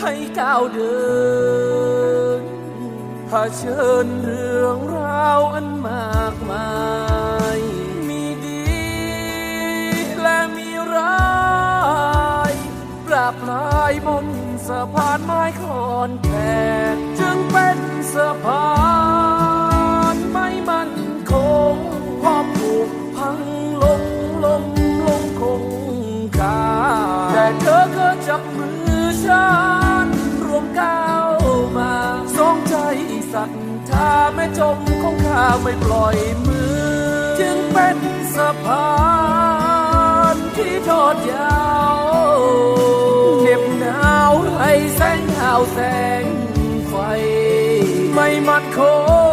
ให้ก้าวเดินเผชิญเรื่องราวอันมากมาย มีดีและมีร้ายปราบลายบนสะพานไม้คอนแขกจึงเป็นสะพานไม่มันคงพอผูกพังลงลงลงคงคาแต่เธอ จับมือฉันรวมก้าวมาสองใจศรัทธาแม่จมของข้าไม่ปล่อยมือ จึงเป็นสะพานที่ทอดยาวเหน็บหนาวให้แสงหาวแสงไฟ ไม่มันคง